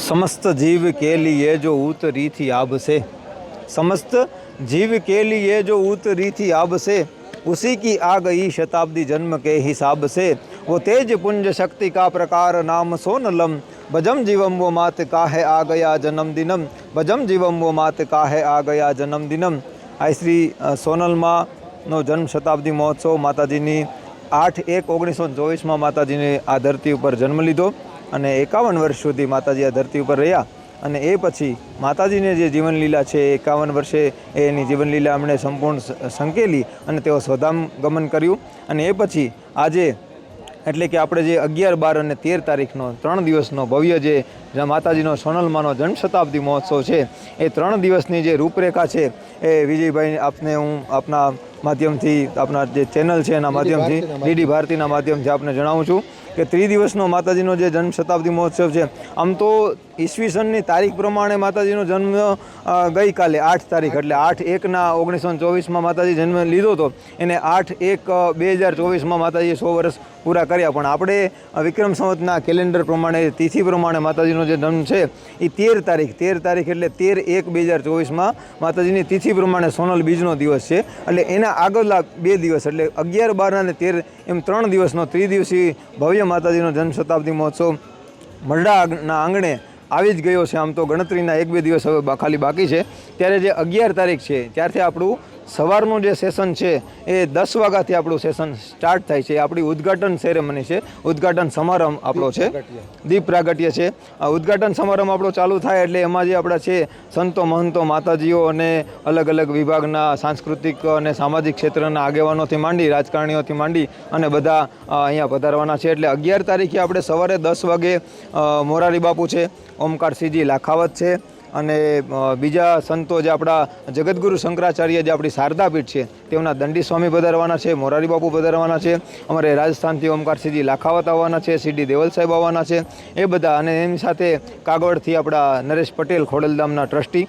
समस्त जीव के लिए जो उतरी थी आब से समस्त जीव के लिए जो उतरी थी आब से उसी की आ गई शताब्दी जन्म के हिसाब से वो तेज पुंज शक्ति का प्रकार नाम सोनलम भजम जीवम वो मात का है आ गया जन्म दिनम भजम जीवम वो मात का है आ गया જન્મ દિનમ આ શ્રી અ, સોનલમાંનો જન્મ શતાબ્દી મહોત્સવ માતાજીની આઠ એક ઓગણીસો ચોવીસમાં માતાજીને આ ધરતી ઉપર જન્મ લીધો અને એકાવન વર્ષ સુધી માતાજી આ ધરતી ઉપર રહ્યા. અને એ પછી માતાજીને જે જીવનલીલા છે એકાવન વર્ષે એની જીવનલીલા એમણે સંપૂર્ણ સંકેલી અને તેઓ સ્વધામ ગમન કર્યું. અને એ પછી આજે એટલે કે આપણે જે અગિયાર બાર અને તેર તારીખનો ત્રણ દિવસનો ભવ્ય જે માતાજીનો સોનલમાનો જન્મ શતાબ્દી મહોત્સવ છે એ ત્રણ દિવસની જે રૂપરેખા છે એ વિજયભાઈ આપને હું આપના માધ્યમથી આપના જે ચેનલ છે એના માધ્યમથી ડીડી ભારતીના માધ્યમથી આપને જણાવું છું. કે ત્રિદિવસનો માતાજીનો જે જન્મ શતાબ્દી મહોત્સવ છે. આમ તો ઈસવીસનની તારીખ પ્રમાણે માતાજીનો જન્મ ગઈકાલે આઠ તારીખ, એટલે આઠ એકના ઓગણીસો ચોવીસમાં માતાજી જન્મ લીધો હતો. એને આઠ એક બે હજાર ચોવીસમાં માતાજીએ સો વર્ષ પૂરા કર્યા. પણ આપણે વિક્રમ સંવતના કેલેન્ડર પ્રમાણે, તિથિ પ્રમાણે માતાજીનો જે જન્મ છે એ તેર તારીખ તેર તારીખ એટલે તેર એક બે હજાર ચોવીસમાં માતાજીની તિથિ પ્રમાણે સોનલ બીજનો દિવસ છે. એટલે એના આગળના બે દિવસ, એટલે અગિયાર, બાર અને તેર, એમ ત્રણ દિવસનો ત્રિદિવસીય ભવ્ય માતાજીનો જન્મ શતાબ્દી મહોત્સવ મરડાના આંગણે આવી જ ગયો છે. આમ તો ગણતરીના એક બે દિવસ હવે ખાલી બાકી છે. ત્યારે જે અગિયાર તારીખ છે, ત્યારથી આપણું સવારનું જે સેશન છે એ દસ વાગ્યાથી આપણું સેશન સ્ટાર્ટ થાય છે. આપણી ઉદ્ઘાટન સેરેમની છે. ઉદ્ઘાટન સમારંભ આપણો છે. દીપ પ્રાગટ્ય. છે. આ ઉદ્ઘાટન સમારંભ આપણો ચાલુ થાય એટલે એમાં જે આપણા છે સંતો મહંતો માતાજીઓ અને અલગ અલગ વિભાગના સાંસ્કૃતિક અને સામાજિક ક્ષેત્રના આગેવાનોથી માંડી રાજકારણીઓથી માંડી અને બધા અહીંયા પધારવાના છે. એટલે અગિયાર તારીખે આપણે સવારે દસ વાગે મોરારી બાપુ છે ઓમકારસિંહજી લાખાવત છે. અને બીજા સંતો જે આપણા જગતગુરુ શંકરાચાર્ય જે આપણી શારદાપીઠ છે, તેમના દંડી સ્વામી પધારવાના છે, મોરારી બાપુ પધારવાના છે, અમારે રાજસ્થાનથી ઓમકારસિંહજી લાખાવત આવવાના છે, સીડી દેવલ સાહેબ આવવાના છે, એ બધા અને એની સાથે કાગવડથી આપણા નરેશ પટેલ ખોડલધામના ટ્રસ્ટી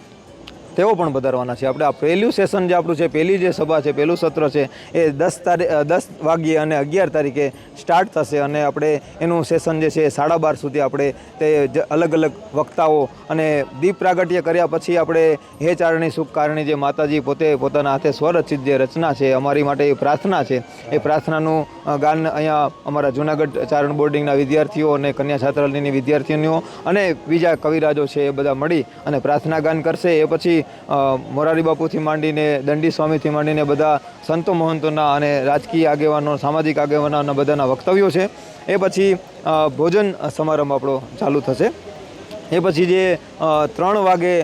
તેઓ પણ પધારવાના છે. આપણે આ પહેલું સેશન જે આપણું છે, પહેલી જે સભા છે, પહેલું સત્ર છે, એ દસ તારીખ દસ વાગ્યે અને અગિયાર તારીખે સ્ટાર્ટ થશે અને આપણે એનું સેશન જે છે એ સાડા બાર સુધી આપણે તે અલગ અલગ વક્તાઓ અને દીપ પ્રાગટ્ય કર્યા પછી આપણે હે ચારણી સુખ કારણી જે માતાજી પોતે પોતાના હાથે સ્વરચિત જે રચના છે, અમારી માટે એ પ્રાર્થના છે. એ પ્રાર્થનાનું ગાન અહીંયા અમારા જૂનાગઢ ચારણ બોર્ડિંગના વિદ્યાર્થીઓ અને કન્યા છાત્રાલયની વિદ્યાર્થીનીઓ અને બીજા કવિરાજો છે એ બધા મળી અને પ્રાર્થના ગાન કરશે. એ પછી મોરારી બાપુથી માંડીને, દંડી સ્વામીથી માંડીને બધા સંતો મહંતોના અને રાજકીય આગેવાનો, સામાજિક આગેવાનોના બધાના વક્તવ્યો છે. એ પછી ભોજન સમારંભ આપણો ચાલુ થશે. એ પછી જે ત્રણ વાગે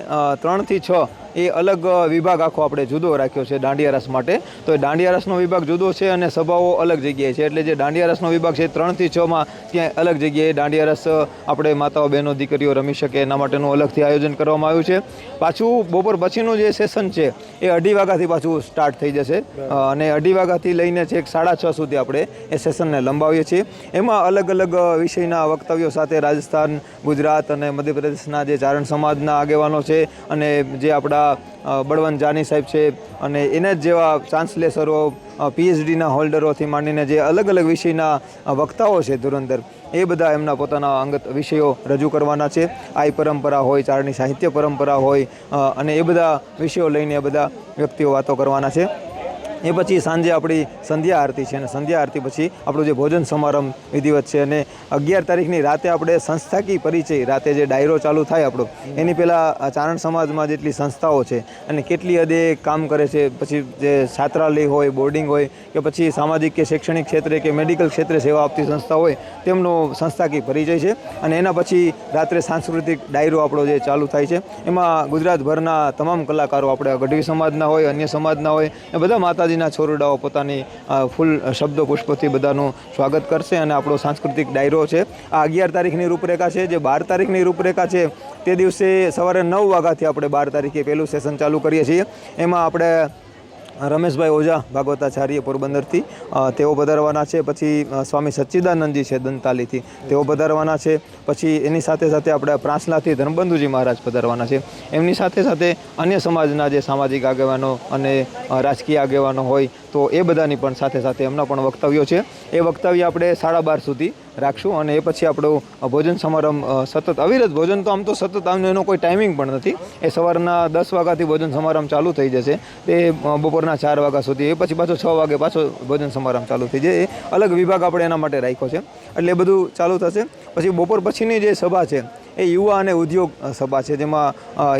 ત્રણથી છ એ અલગ વિભાગ આખો આપણે જુદો રાખ્યો છે દાંડિયા રસ માટે. તો એ દાંડિયા રસનો વિભાગ જુદો છે અને સભાઓ અલગ જગ્યાએ છે. એટલે જે દાંડિયા રસનો વિભાગ છે ત્રણથી છમાં ત્યાં અલગ જગ્યાએ દાંડિયા રસ આપણે માતાઓ બહેનો દીકરીઓ રમી શકે એના માટેનું અલગથી આયોજન કરવામાં આવ્યું છે. પાછું બપોર પછીનું જે સેશન છે એ અઢી વાગ્યાથી પાછું સ્ટાર્ટ થઈ જશે. અને અઢી વાગ્યાથી લઈને છેક સાડા છ સુધી આપણે એ સેશનને લંબાવીએ છીએ. એમાં અલગ અલગ વિષયના વક્તવ્યો સાથે રાજસ્થાન ગુજરાત અને મધ્યપ્રદેશના જે ચારણ સમાજના આગેવાનો છે અને જે આપણા બળવંત જાની સાહેબ છે અને એના જ જેવા ચાન્સલેસરો પીએચડીના હોલ્ડરોથી માંડીને જે અલગ અલગ વિષયના વક્તાઓ છે ધુરંધર, એ બધા એમના પોતાના અંગત વિષયો રજૂ કરવાના છે. આઈ પરંપરા હોય ચારણી સાહિત્ય પરંપરા હોય અને એ બધા વિષયો લઈને એ બધા વ્યક્તિઓ વાતો કરવાના છે. એ પછી સાંજે આપણી સંધ્યા આરતી છે અને સંધ્યા આરતી પછી આપણું જે ભોજન સમારંભ વિધિવત છે અને અગિયાર તારીખની રાતે આપણે સંસ્થાકી પરિચય, રાતે જે ડાયરો ચાલુ થાય આપણો, એની પહેલાં ચારણ સમાજમાં જેટલી સંસ્થાઓ છે અને કેટલી હદે કામ કરે છે, પછી જે છાત્રાલય હોય, બોર્ડિંગ હોય કે પછી સામાજિક કે શૈક્ષણિક ક્ષેત્રે કે મેડિકલ ક્ષેત્રે સેવા આપતી સંસ્થા હોય, તેમનો સંસ્થાકી પરિચય છે અને એના પછી રાત્રે સાંસ્કૃતિક ડાયરો આપણો જે ચાલુ થાય છે. એમાં ગુજરાતભરના તમામ કલાકારો આપણે ગઢવી સમાજના હોય, અન્ય સમાજના હોય, એ બધા માતાજીના છોરડાઓ પોતાની ફૂલ શબ્દો પુષ્પોથી બધાનું સ્વાગત કરશે અને આપણો સાંસ્કૃતિક ડાયરો છે. આ અગિયાર તારીખની રૂપરેખા છે. જે બાર તારીખની રૂપરેખા છે, તે દિવસે સવારે નવ વાગ્યાથી આપણે બાર તારીખે પહેલું સેશન ચાલુ કરીએ છીએ. એમાં આપણે રમેશભાઈ ઓઝા ભાગવતાચાર્ય પોરબંદરથી. તેઓ પધારવાના છે. પછી સ્વામી સચ્ચિદાનંદજી છે દંતાલીથી. તેઓ પધારવાના છે. પછી એની સાથે સાથે આપણે પ્રાંસલાથી ધર્મબંધુજી મહારાજ પધારવાના છે. એમની સાથે સાથે અન્ય સમાજના જે સામાજિક આગેવાનો અને રાજકીય આગેવાનો હોય, તો એ બધાની પણ સાથે સાથે એમના પણ વક્તવ્યો છે. એ વક્તવ્ય આપણે સાડા બાર સુધી રાખશું અને એ પછી આપણો ભોજન સમારંભ સતત અવિરત ભોજન તો આમ તો સતત આમ એનો કોઈ ટાઈમિંગ પણ નથી. એ સવારના દસ વાગ્યાથી ભોજન સમારંભ ચાલુ થઈ જશે. તે બપોરના ચાર વાગ્યા સુધી, એ પછી પાછો છ વાગે પાછો ભોજન સમારંભ ચાલુ થઈ જાય. એ અલગ વિભાગ આપણે એના માટે રાખ્યો છે. એટલે એ બધું ચાલુ થશે. પછી બપોર પછીની જે સભા છે, એ યુવા અને ઉદ્યોગ સભા છે, જેમાં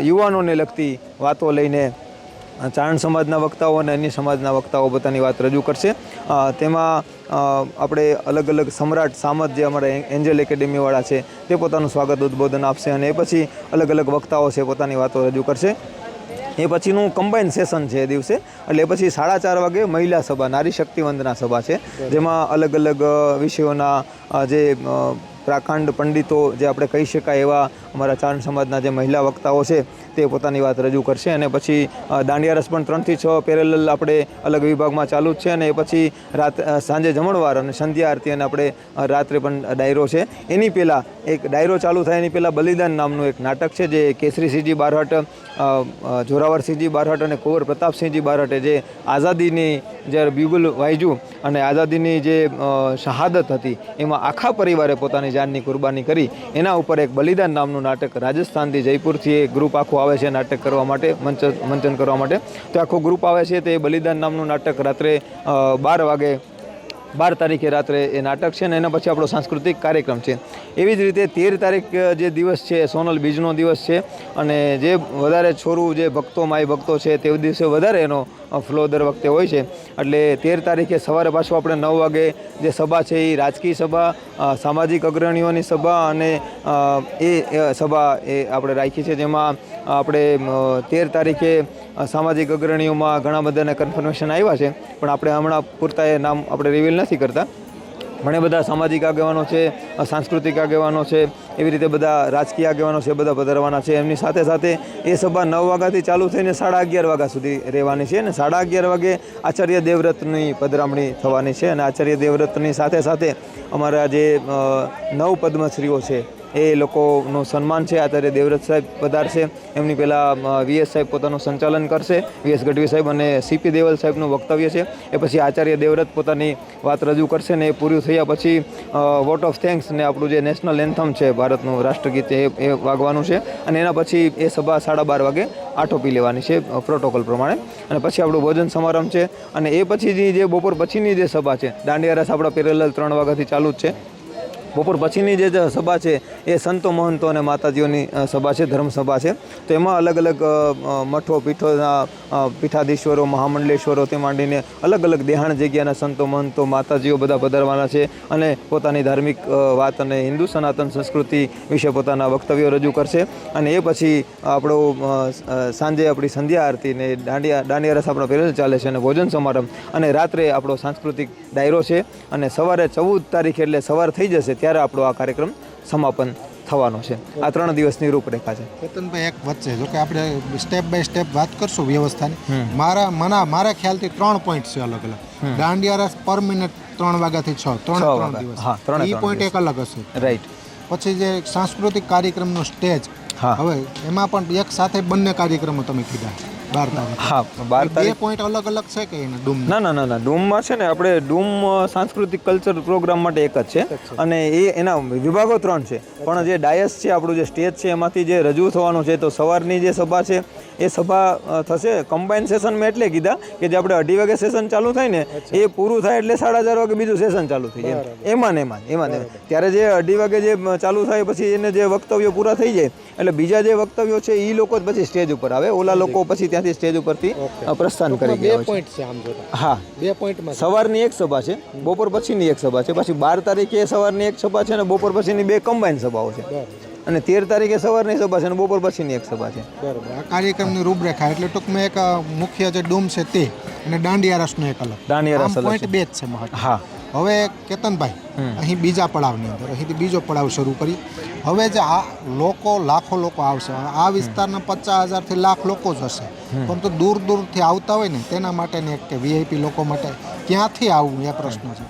યુવાનોને લગતી વાતો લઈને ચારણ સમાજના વક્તાઓ અને અન્ય સમાજના વક્તાઓ પોતાની વાત રજૂ કરશે. તેમાં આપણે અલગ અલગ સમ્રાટ સામત જે અમારા એન્જલ એકેડેમીવાળા છે તે પોતાનું સ્વાગત ઉદ્બોધન આપશે અને એ પછી અલગ અલગ વક્તાઓ છે પોતાની વાતો રજૂ કરશે. એ પછીનું કમ્બાઈન સેશન છે એ દિવસે એટલે એ પછી સાડા ચાર વાગે મહિલા સભા નારી શક્તિ વંદના સભા છે. જેમાં અલગ અલગ વિષયોના જે પ્રાકાંડ પંડિતો જે આપણે કહી શકાય એવા અમારા ચારણ સમાજના જે મહિલા વક્તાઓ છે, તે પોતાની વાત રજૂ કરશે અને પછી દાંડિયારસ દાંડિયા રસ પણ ત્રણથી છ પેરેલલ આપણે અલગ વિભાગમાં ચાલુ જ છે અને એ પછી રાત સાંજે જમણવાર અને સંધ્યા આરતી અને આપણે રાત્રે પણ ડાયરો છે. એની પહેલાં એક ડાયરો ચાલુ થાય એની પહેલાં બલિદાન નામનું એક નાટક છે, જે કેસરી સિંહજી બારહટ જોરાવરસિંહજી બારહટ અને કુંવર પ્રતાપસિંહજી બારહટે જે આઝાદીની જ્યારે બ્યુગલ વાંચ્યું અને આઝાદીની જે શહાદત હતી, એમાં આખા પરિવારે પોતાની જાનની કુરબાની કરી એના ઉપર એક બલિદાન નામનું નાટક રાજસ્થાનથી જયપુરથી એ ગ્રુપ આખું આવે છે નાટક કરવા માટે, મંચ, મંચન કરવા માટે. તો આખું ગ્રુપ આવે છે તે બલિદાન નામનું નાટક રાત્રે બાર વાગે બાર તારીખે રાત્રે એ નાટક છે ને એના પછી આપણો સાંસ્કૃતિક કાર્યક્રમ છે. એવી જ રીતે તેર તારીખ જે દિવસ છે, સોનલ બીજનો દિવસ છે અને જે વધારે છોરું, જે ભક્તો માય ભક્તો છે તે દિવસે વધારે એનો ફ્લો દર વખતે હોય છે. એટલે તેર તારીખે સવારે પાછું આપણે નવ વાગે જે સભા છે એ રાજકીય સભા સામાજિક અગ્રણીઓની સભા અને એ સભા એ આપણે રાખી છે જેમાં આપણે તેર તારીખે સામાજિક અગ્રણીઓમાં ઘણા બધાને કન્ફર્મેશન આવ્યા છે, પણ આપણે હમણાં પૂરતા એ નામ આપણે રિવીલ નથી કરતા. ઘણા બધા સામાજિક આગેવાનો છે સાંસ્કૃતિક આગેવાનો છે, એવી રીતે બધા રાજકીય આગેવાનો છે, બધા પધારવાના છે. એમની સાથે સાથે એ સભા નવ વાગ્યાથી ચાલુ થઈને સાડા અગિયાર વાગ્યા સુધી રહેવાની છે અને સાડા અગિયાર વાગે આચાર્ય દેવવ્રતની પધરામણી થવાની છે અને આચાર્ય દેવવ્રતની સાથે સાથે અમારા જે નવ પદ્મશ્રીઓ છે એ લોકોનું સન્માન છે. આચાર્ય દેવવ્રત સાહેબ પધારશે. એમની પહેલાં વીએસ સાહેબ પોતાનું સંચાલન કરશે. વીએસ ગઢવી સાહેબ અને સીપી દેવલ સાહેબનું વક્તવ્ય છે. એ પછી આચાર્ય દેવવ્રત પોતાની વાત રજૂ કરશે ને એ પૂરું થયા પછી વોટ ઓફ થેન્ક્સ ને આપણું જે નેશનલ એન્થમ છે ભારતનું રાષ્ટ્રગીત એ એ વાગવાનું છે. અને એના પછી એ સભા સાડા બાર વાગે આટોપી લેવાની છે પ્રોટોકોલ પ્રમાણે. અને પછી આપણું ભોજન સમારંભ છે. અને એ પછી જે બપોર પછીની જે સભા છે, દાંડિયા રસ આપણા પેરેલલ ત્રણ વાગ્યાથી ચાલુ જ છે. બપોર પછીની જે સભા છે એ સંતો મહંતો અને માતાજીઓની સભા છે ધર્મ સભા છે. તો એમાં અલગ અલગ મઠો પીઠોના પીઠાધીશ્વરો મહામંડલેશ્વરોથી માંડીને અલગ અલગ દેહાણ જગ્યાના સંતો મહંતો, માતાજીઓ બધા પધારવાના છે અને પોતાની ધાર્મિક વાત અને હિન્દુ સનાતન સંસ્કૃતિ વિશે પોતાના વક્તવ્યો રજૂ કરશે. અને એ પછી આપણો સાંજે આપણી સંધ્યા આરતી ને દાંડિયા દાંડિયા રસ આપણો પહેલો ચાલે છે અને ભોજન સમારંભ અને રાત્રે આપણો સાંસ્કૃતિક ડાયરો છે. અને સવારે ચૌદ તારીખ એટલે સવાર થઈ જશે ત્યારે આપણો આ કાર્યક્રમ સમાપન થવાનો છે. આ ત્રણ દિવસની રૂપરેખા છે. કેતનભાઈ એક વચ્ચે જો કે આપણે સ્ટેપ બાય સ્ટેપ વાત કરશું વ્યવસ્થાની. મારા મના મારા ખ્યાલથી ત્રણ પોઈન્ટ છે અલગ અલગ. દાંડિયા રસ પર મિનિટ ત્રણ વાગ્યાથી છ ત્રણ ત્રણ દિવસ. એ પોઈન્ટ એક અલગ હશે. રાઈટ પછી જે સાંસ્કૃતિક કાર્યક્રમનો સ્ટેજ. હવે એમાં પણ એક સાથે બંને કાર્યક્રમો તમે કીધા. બાર તારીખ. હા બાર તારીખ પોઈન્ટ અલગ અલગ છે કે ડૂમ ના ના ના ના ડૂમમાં છે ને આપણે ડૂમ સાંસ્કૃતિક કલ્ચર પ્રોગ્રામ માટે એક જ છે. અને એ એના વિભાગો ત્રણ છે. પણ જે ડાયસ છે આપણું જે સ્ટેજ છે એમાંથી જે રજૂ થવાનું છે તો સવારની જે સભા છે એ સભા થશે કમ્બાઈન સેશન મેં એટલે કીધા કે જે આપણે અઢી વાગે સેશન ચાલુ થાય ને એ પૂરું થાય એટલે સાડા ચાર વાગે બીજું સેશન ચાલુ થઈ જાય. એમાં ને એમાં એમાં ને ત્યારે જે અઢી વાગે જે ચાલુ થાય પછી એને જે વક્તવ્યો પૂરા થઈ જાય. એટલે બીજા જે વક્તવ્યો છે એ લોકો જ પછી સ્ટેજ ઉપર આવે. ઓલા લોકો પછી ત્યાંથી સ્ટેજ ઉપરથી પ્રસ્થાન કરી ગયા પોઈન્ટ છે આમ જોતા. હા. બે પોઈન્ટમાં સવારની એક સભા છે બપોર પછીની એક સભા છે પછી બાર તારીખે સવારની એક સભા છે અને બપોર પછીની બે કમ્બાઈન સભાઓ છે. અને તેર તારીખે સવારની સભા છે અને બપોર પછીની એક સભા છે. બરાબર. આ કાર્યક્રમની રૂપરેખા એટલે ટૂંકમાં એક મુખ્ય જે ડૂમ છે તે અને દાંડિયા રસનો એક અલગ. દાંડિયા રસ અલગ પોઈન્ટ બે જ છે મહત્વ. હા. હવે કેતનભાઈ અહીં બીજા પડાવની અંદર અહીંથી બીજો પડાવ શરૂ કરી. હવે જે આ લોકો લાખો લોકો આવશે. આ વિસ્તારના પચાસ હજારથી લાખ લોકો જ હશે. પરંતુ દૂર દૂરથી આવતા હોય ને તેના માટેની એક કે વીઆઈપી લોકો માટે ક્યાંથી આવવું એ પ્રશ્ન છે.